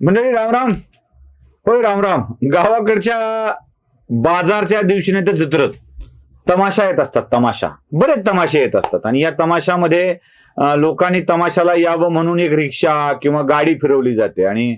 मंडळी रामराम होय रामराम गावाकडच्या बाजारच्या दिवशी नाही तर जत्रत तमाशा येत असतात तमाशा. बरेच तमाशे येत असतात. आणि या तमाशामध्ये लोकांनी तमाशाला यावं म्हणून एक रिक्षा किंवा गाडी फिरवली जाते. आणि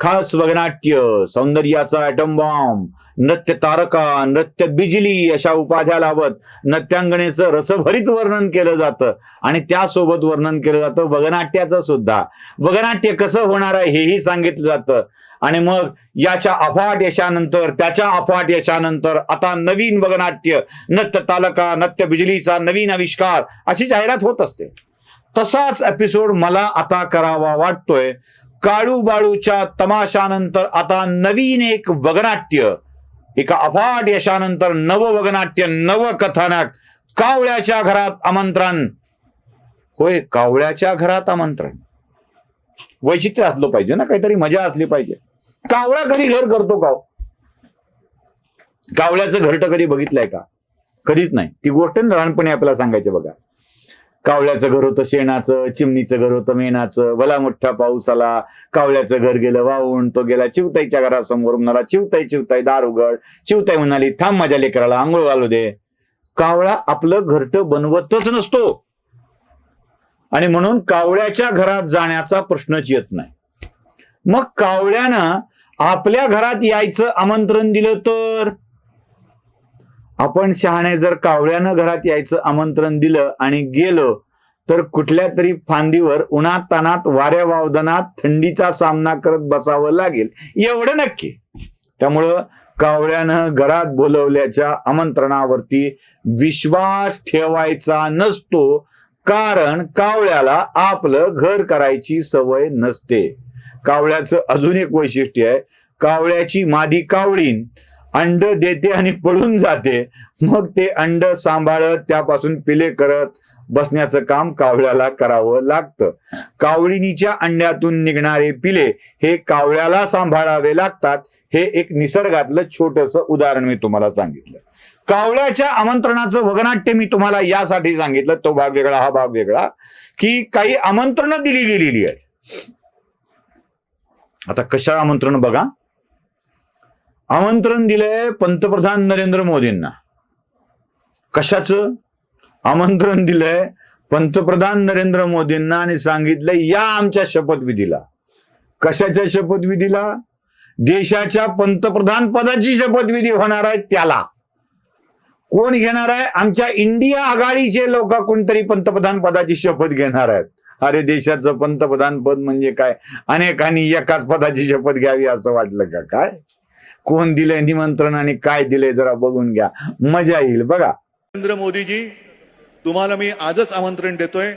खास वगनाट्य सौंदर्याचा ॲटम बॉम्ब नृत्य तारका नृत्य बिजली अशा उपाध्या लावत नृत्यांगणेचं रसभरीत वर्णन केलं जातं. आणि त्यासोबत वर्णन केलं जातं वगनाट्याचं सुद्धा. वगनाट्य कसं होणार आहे हेही सांगितलं जातं. आणि मग याच्या अफाट यशानंतर त्याच्या अफाट यशानंतर आता नवीन वगनाट्य नृत्य तालका नृत्य बिजलीचा नवीन आविष्कार अशी जाहिरात होत असते. तसाच एपिसोड मला आता करावा वाटतोय. काळू बाळूच्या तमाशानंतर आता नवीन एक वगनाट्य एका अफाट यशानंतर नव वगनाट्य नव कथानक कावळ्याच्या घरात आमंत्रण. होय कावळ्याच्या घरात आमंत्रण. वैचित्र्य असलं पाहिजे ना काहीतरी मजा असली पाहिजे. कावळा कधी घर करतो का हो? कावळ्याचं घरटं कधी बघितलंय का? कधीच नाही. ती गोष्ट लहानपणी आपल्याला सांगायची बघा. कावळ्याचं घर होतं शेणाचं चिमणीचं घर होतं मेणाचं भला मोठा पाऊस आला कावळ्याचं घर गेलं वाहून तो गेला चिवताईच्या घरासमोर म्हणाला चिवताई चिवताई दार उघड चिवताई म्हणाली थांब माझ्या लेकराला आंघोळ घालू दे. कावळा आपलं घरट बनवतच नसतो. आणि म्हणून कावळ्याच्या घरात जाण्याचा प्रश्नच येत नाही. मग कावळ्यानं आपल्या घरात यायचं आमंत्रण दिलं तर? आपण शहाणे जर कावळ्यानं घरात यायचं आमंत्रण दिलं आणि गेलो तर कुठल्या तरी फांदीवर उन्हात तानात वाऱ्या वावदनात थंडीचा सामना करत बसावं लागेल. एवढं नक्की. त्यामुळं कावळ्यानं घरात बोलवल्याच्या आमंत्रणावरती विश्वास ठेवायचा नसतो कारण कावळ्याला आपलं घर करायची सवय नसते. कावळ्याचं अजून एक वैशिष्ट्य आहे. कावळ्याची मादी कावळीन अंड देते आणि पळून जाते. मग ते अंड सांभाळत त्यापासून पिले करत बसण्याचं काम कावळ्याला करावं लागतं. कावळीनीच्या अंड्यातून निघणारे पिले हे कावळ्याला सांभाळावे लागतात. हे एक निसर्गातलं छोटस उदाहरण मी तुम्हाला सांगितलं. कावळ्याच्या आमंत्रणाचं वगनाट्य मी तुम्हाला यासाठी सांगितलं. तो भाग वेगळा हा भाग वेगळा की काही आमंत्रणं दिली गेलेली आहेत. आता कशा आमंत्रण बघा. आमंत्रण दिलंय पंतप्रधान नरेंद्र मोदींना. कशाचं? आमंत्रण दिलंय पंतप्रधान नरेंद्र मोदींना आणि सांगितलंय या आमच्या शपथविधीला. कशाच्या शपथविधीला? देशाच्या पंतप्रधान पदाची शपथविधी होणार आहे त्याला. कोण घेणार आहे? आमच्या इंडिया आघाडीचे लोक कोणतरी पंतप्रधान पदाची शपथ घेणार आहेत. अरे देशाचं पंतप्रधान पद म्हणजे काय? अनेकांनी एकाच पदाची शपथ घ्यावी असं वाटलं का? काय? कोण दिलंय निमंत्रण आणि काय दिलंय जरा बघून घ्या. मजा येईल बघा. नरेंद्र मोदीजी तुम्हाला मी आजच आमंत्रण देतोय.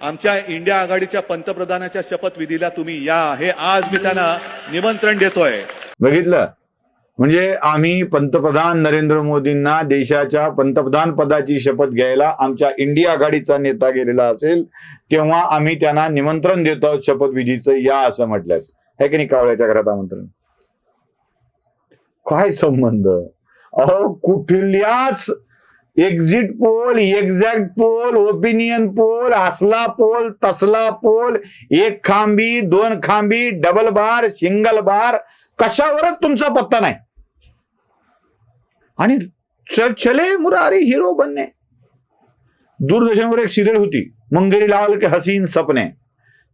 आमच्या इंडिया आघाडीच्या पंतप्रधानाच्या शपथविधीला तुम्ही या. हे आज मी त्यांना निमंत्रण देतोय. बघितलं? म्हणजे आम्ही पंतप्रधान नरेंद्र मोदींना देशाच्या पंतप्रधान पदाची शपथ घ्यायला आमच्या इंडिया आघाडीचा नेता गेलेला असेल तेव्हा आम्ही त्यांना निमंत्रण देतो आहोत शपथविधीचं या असं म्हटलंय. है की नाही कावळ्याच्या घरात आमंत्रण? काय संबंध? अहो कुठल्याच exit poll exact poll opinion poll असला पोल तसला पोल एक खांबी दोन खांबी डबल बार सिंगल बार कशावरच तुमचा पत्ता नाही. आणि चल चले मुरारी हिरो बनणे. दूरदर्शनवर एक सिरियल होती मंगेरी लावल के हसीन सपने.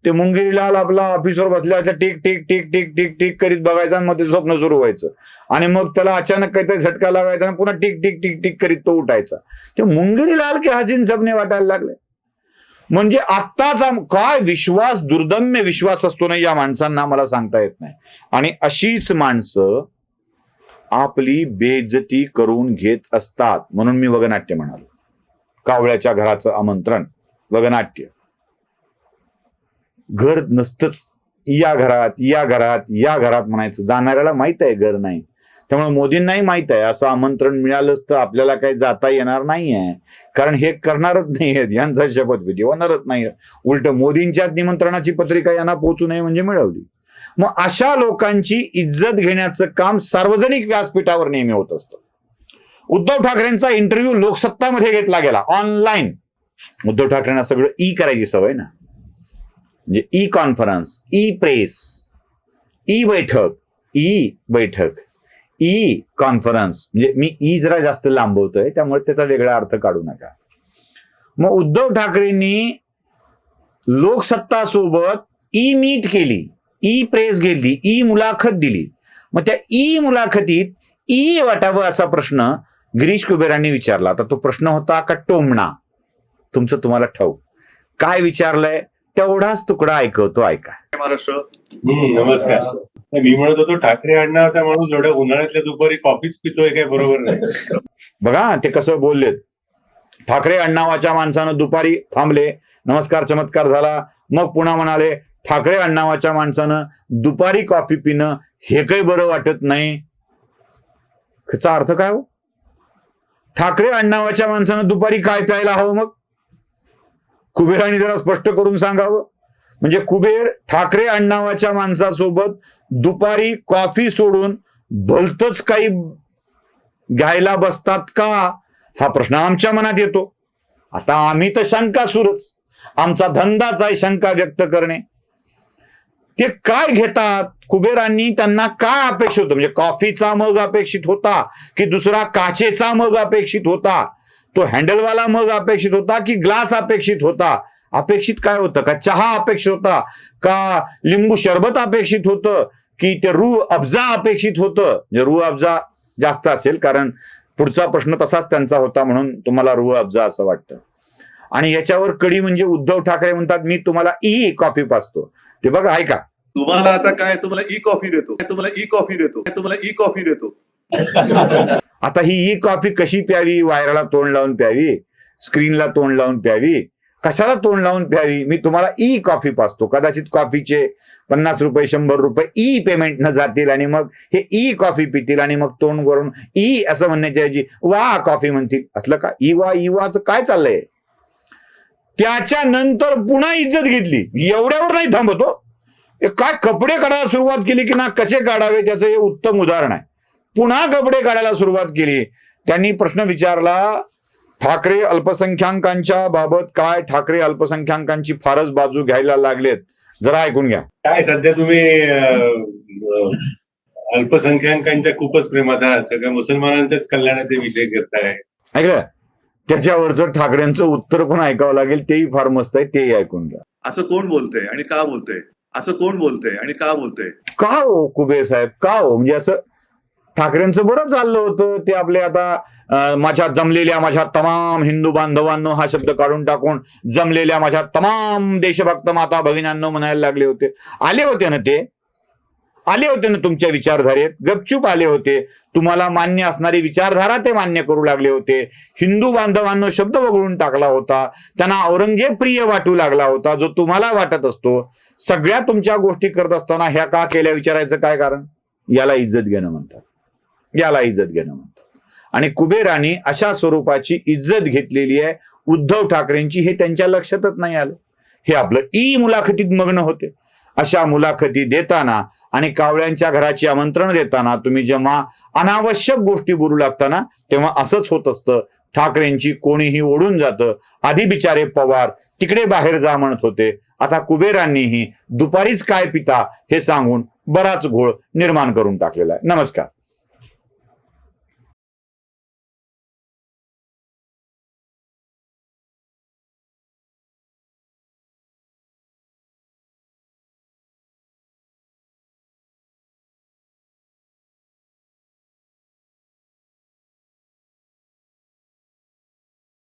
ते मुंगिरीलाल आपला ऑफिसवर बसल्याच्या tick tick tick tick tick tick करीत बघायचा आणि मग ते स्वप्न सुरू व्हायचं. आणि मग त्याला अचानक काहीतरी झटका लागायचा आणि पुन्हा टिक टिक टिक टिक करीत तो उठायचा. ते मुंगेरी लाल के हसीन सपने वाटायला लागले. म्हणजे आत्ताचा काय विश्वास दुर्दम्य विश्वास असतो ना या माणसांना मला सांगता येत नाही. आणि अशीच माणसं आपली बेजती करून घेत असतात. म्हणून मी वगनाट्य म्हणालो. कावळ्याच्या घराचं आमंत्रण वगनाट्य. घर नसतंच या घरात या घरात या घरात म्हणायचं. जाणाऱ्याला माहीत आहे घर नाही. त्यामुळे मोदींनाही माहीत आहे. असं आमंत्रण मिळालंच तर आपल्याला काही जाता येणार नाही आहे कारण हे करणारच नाही आहेत. यांचा शपथविधी होणारच नाही उलट मोदींच्याच निमंत्रणाची पत्रिका यांना पोहोचू नये म्हणजे मिळवली. मग अशा लोकांची इज्जत घेण्याचं काम सार्वजनिक व्यासपीठावर नेहमी होत असतं. उद्धव ठाकरेंचा इंटरव्ह्यू लोकसत्तामध्ये घेतला गेला. ऑनलाईन उद्धव ठाकरेंना सगळं ई करायची सवय ना. म्हणजे e conference e press e बैठक ई बैठक ई कॉन्फरन्स. म्हणजे मी ई जरा जास्त लांबवतोय त्यामुळे त्याचा वेगळा अर्थ काढू नका. मग उद्धव ठाकरेंनी लोकसत्ता सोबत ई मीट केली ई प्रेस घेतली ई मुलाखत दिली. मग त्या ई मुलाखतीत ई वाटावं असा प्रश्न गिरीश कुबेरांनी विचारला. आता तो प्रश्न होता का टोमणा? तुमचं तुम्हाला ठाऊक. काय विचारलंय? तेवढाच तुकडा ऐकवतो ऐका. महाराष्ट्र. हम्म, नमस्कार. मी म्हणत होतो ठाकरे अण्णा होता माणूस एवढ्या उन्हाळ्यातल्या दुपारी कॉफीच पितोय काय बरोबर नाही. बघा ते कसं बोललेत. ठाकरे अण्णावाच्या माणसानं दुपारी थांबले नमस्कार चमत्कार झाला. मग पुन्हा म्हणाले ठाकरे अण्णावाच्या माणसानं दुपारी कॉफी पिणं हे काही बरं वाटत नाही. ह्याचा अर्थ काय हो? ठाकरे अण्णावाच्या माणसानं दुपारी काय प्यायला हवं मग? कुबेरांनी जरा स्पष्ट करून सांगावं. म्हणजे कुबेर ठाकरे अण्णावाच्या माणसासोबत दुपारी कॉफी सोडून भलतच काही घ्यायला बसतात का? हा प्रश्न आमच्या मनात येतो. आता आम्ही तर शंका सुरच आमचा धंदाच आहे शंका व्यक्त करणे. ते काय घेतात? कुबेरांनी त्यांना काय अपेक्षित होतं? म्हणजे कॉफीचा मग अपेक्षित होता की दुसरा काचेचा मग अपेक्षित होता? तो हँडलवाला मग अपेक्षित होता की ग्लास अपेक्षित होता? अपेक्षित काय होतं? का चहा अपेक्षित होता? का लिंबू शरबत अपेक्षित होतं? की ते रू अब्जा अपेक्षित होतं? म्हणजे रू अब्जा जास्त असेल कारण पुढचा प्रश्न तसाच त्यांचा होता म्हणून तुम्हाला रू अब्जा असं वाटतं. आणि याच्यावर कडी म्हणजे उद्धव ठाकरे म्हणतात मी तुम्हाला ई कॉफी पाचतो ते बघा ऐका. तुम्हाला आता काय? तुम्हाला ई कॉफी देतो. तुम्हाला ई कॉफी देतो. तुम्हाला ई कॉफी देतो. आता ही ई कॉफी कशी प्यावी? वायराला तोंड लावून प्यावी? स्क्रीनला तोंड लावून प्यावी? कशाला तोंड लावून प्यावी? मी तुम्हाला ई कॉफी पाचतो. कदाचित कॉफीचे पन्नास रुपये शंभर रुपये ई पेमेंट न जातील आणि मग हे ई कॉफी पितील आणि मग तोंड करून ई असं म्हणण्याच्या ऐवजी वा कॉफी म्हणतील. असलं का? ई वा ई वाचं काय चाललंय? त्याच्यानंतर पुन्हा इज्जत घेतली. एवढ्यावर नाही थांबतो. काय कपडे काढायला सुरुवात केली की ना कसे काढावे? त्याचं हे उत्तम उदाहरण आहे. पुन्हा कपडे काढायला सुरुवात केली. त्यांनी प्रश्न विचारला ठाकरे अल्पसंख्याकांच्या बाबत काय? ठाकरे अल्पसंख्याकांची फारच बाजू घ्यायला लागलेत. जरा ऐकून घ्या. काय सध्या तुम्ही अल्पसंख्याकांच्या खूपच प्रेमात आहात. सगळ्या मुसलमानांच्याच कल्याणाचे विषय करताय ऐकलं? त्याच्यावरचं ठाकरेंचं उत्तर पण ऐकावं लागेल तेही फार मस्त आहे तेही ऐकून घ्या. असं कोण बोलतंय? आणि का बोलतंय? असं कोण बोलतंय? आणि का बोलतंय? का हो कुबेर साहेब? का हो? म्हणजे असं ठाकरेंचं बरं चाललं होतं. ते आपले आता माझ्या जमलेल्या माझ्या तमाम हिंदू बांधवांनो हा शब्द काढून टाकून जमलेल्या माझ्या तमाम देशभक्त माता भगिनींनो म्हणायला लागले होते. आले होते ना ते? आले होते ना तुमच्या विचारधारेत? गपचूप आले होते. तुम्हाला मान्य असणारी विचारधारा ते मान्य करू लागले होते. हिंदू बांधवांनो शब्द वगळून टाकला होता. त्यांना औरंगजेब प्रिय वाटू लागला होता जो तुम्हाला वाटत असतो. सगळ्या तुमच्या गोष्टी करत असताना ह्या का केल्या? विचारायचं काय कारण? याला इज्जत घेणं म्हणतात. याला इज्जत घेणं म्हणतात. आणि कुबेराने अशा स्वरूपाची इज्जत घेतलेली आहे उद्धव ठाकरेंची हे त्यांच्या लक्षातच नाही आलं. हे आपलं ई मुलाखतीत मग्न होते. अशा मुलाखती देताना आणि कावळ्यांच्या घराची आमंत्रण देताना तुम्ही जेव्हा अनावश्यक गोष्टी बोलू लागताना तेव्हा असंच होत असतं. ठाकरेंची कोणीही ओढून जातं. आधी बिचारे पवार तिकडे बाहेर जा म्हणत होते. आता कुबेरांनीही दुपारीच काय पिता हे सांगून बराच घोळ निर्माण करून टाकलेला आहे. नमस्कार.